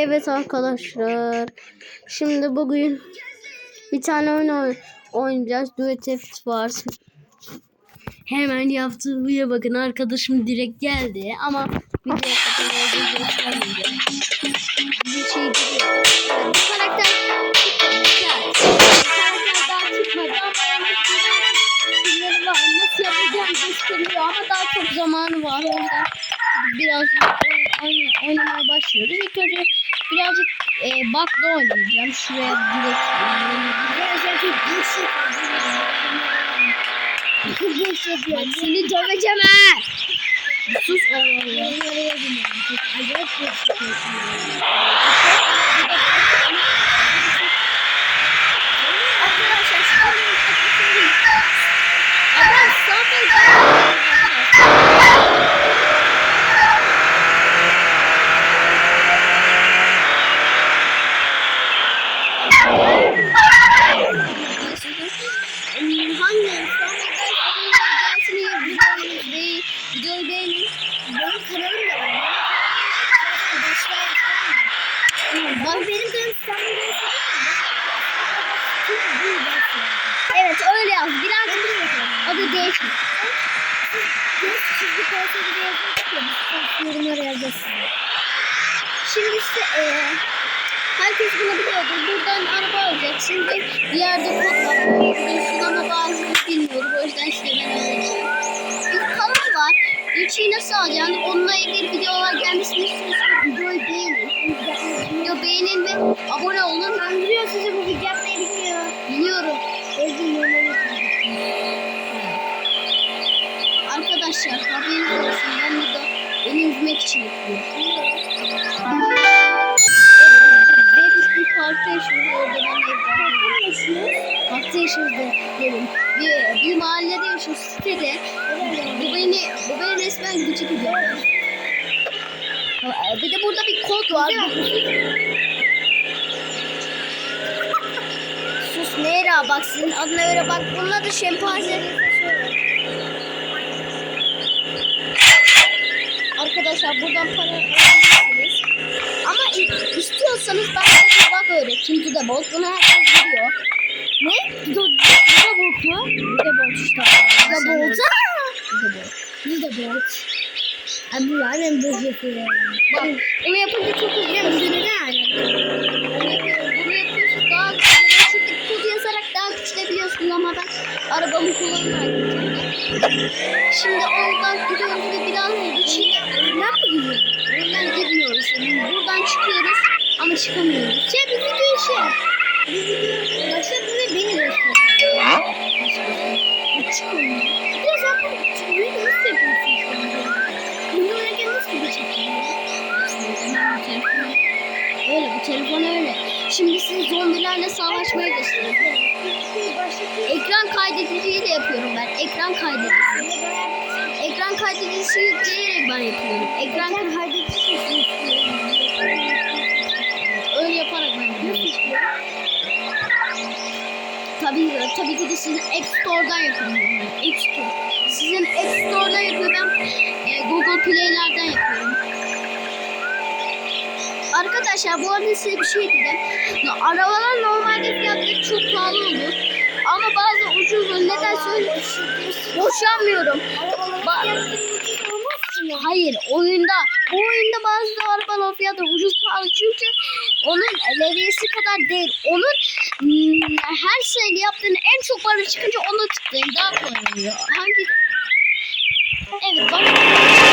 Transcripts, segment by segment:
Evet arkadaşlar. Şimdi bugün bir tane oyun oy- oynayacağız. Duet Theft Wars. Hemen yaptığı huya bakın. Arkadaşım direkt geldi ama olduğu göstermeyeceğim. Bir şey biliyor. Evet, bu karakter var. Gösteriyor ama daha çok zamanı var. O yüzden biraz oyn- oyn- oynamaya başlıyoruz. İlk önce birazcık e, bakla oynayacağım. Şuraya direkt Birazcık boş boş yapıyorum. Bak seni döveceğim ha. Sus oğlum. Acayip boş yapıyorsun. Arkadaşlar şu an Adam sabır Hangi dersini videoyu beğenin. Benim kanalım da var. Bak benim kanalım Evet öyle yaz. Birazcık adı değişmiş. Çizgi konseri de yazmak Yorumlara yazacaksın. Şimdi işte eee herkes bunu biliyordur. Buradan araba alacaksın ve bir yerde kod var. Biliyorsun ama bazıları bilmiyorum. O yüzden işte ben öğreteceğim. Bir kanal var. İçi nasıl alacaksın? Onunla ilgili videolar gelmesini istiyorsanız videoyu beğenin. Video beğenin ve abone olun. Ben biliyorum size bu video Arkadaşlar haberiniz olsun. Ben burada beni üzmek için yapıyorum. Ve biz bir parkta yaşıyoruz. Orada ben evde. Parkta yaşıyoruz dedim. Bir, bir mahallede yaşıyoruz sitede. Bu beni, bu beni resmen gıcık ediyor. Bir de burada bir kod var. Sus Meyra bak senin adına öyle bak. Bunun adı şempanze. Arkadaşlar buradan para alabilirsiniz. Ama istiyorsanız ben size bir bak öğreteyim. Boat. Bunu herkes biliyor. Ne? Boat mu? Boat işte. To the boat. Abi bu annem boz yapıyor. Bak onu yapınca çok üzülüyorum. Üzülür yani. Bunu yapıyorsun daha güzel. Çünkü kodu yazarak daha küçülebiliyorsun ama ben arabamı kullanıyorum. Şimdi oradan gidiyoruz ama çıkamıyoruz. Şey bir video şey. Bir video başladı ve beni gösteriyor. Çıkmıyor. Biraz yapalım. Videoyu nasıl yapıyorsun şu an? Bunu oynarken nasıl bir çekiyor? Öyle bu telefon öyle. Şimdi sizi zombilerle savaşmayı gösteriyorum. Ekran kaydediciyle yapıyorum ben. Ekran kaydedicisi. Ekran kaydedicisi yükleyerek ben yapıyorum. Ekran Tabii, tabii ki de sizin App Store'dan yapıyorum. App Store. Sizin App Store'dan yapıyorum. E, Google Play'lerden yapıyorum. Arkadaşlar bu arada size bir şey diyeceğim. Arabalar normalde fiyatları çok pahalı olur. Ama bazı ucuz olur. Neden söylüyorsun? Boşanmıyorum. Ba- Hayır oyunda. Bu oyunda bazı arabalar fiyatı ucuz pahalı çünkü onun leviyesi kadar değil. Onun hmm, her sene yaptığın en çok para çıkınca onu tıklayın. Daha kolay oluyor. Hangi? Evet bak.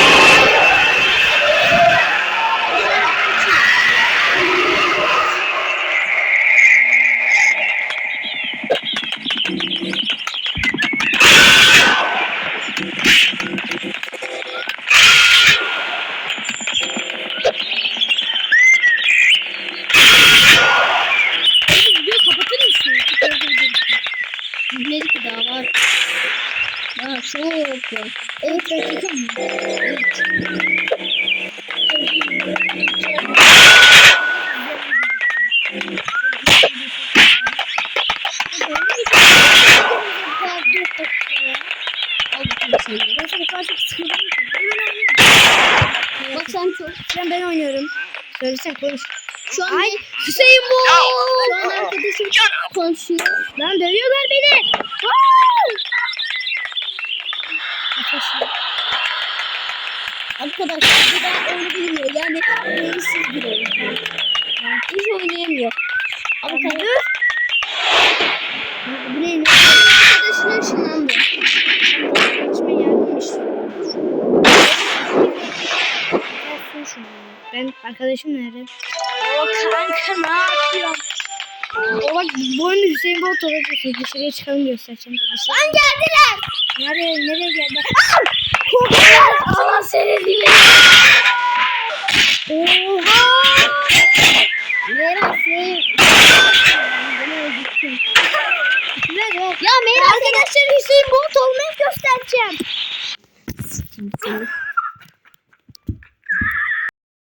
Daha çok. Evet dakika mı? Evet. Bak sen çok. Ben ben oynuyorum. Söylesen konuş. Şu an Ay Hüseyin bu. Şu an arkadaşım konuşuyor. Lan dövüyorlar beni. Arkadaşlar bu da oyunu bilmiyor. Yani beyinsiz bir oyun. Yani hiç oynayamıyor. Arkadaşlar. Bu ne? Arkadaşına ışınlandı. Arkadaşıma yardım istiyorum. Gelsin şunu. Ben arkadaşım nerede? O kanka ne yapıyorsun? O bak bu oyunda Hüseyin Bolt olabilirsin. Dışarıya çıkalım göstereceğim. Lan Lan geldiler. Nereye, nereye geldi? Allah seni dinle. Oha! Neresi? Ya. Meyra arkadaşlar Hüseyin Bolt olmayı göstereceğim.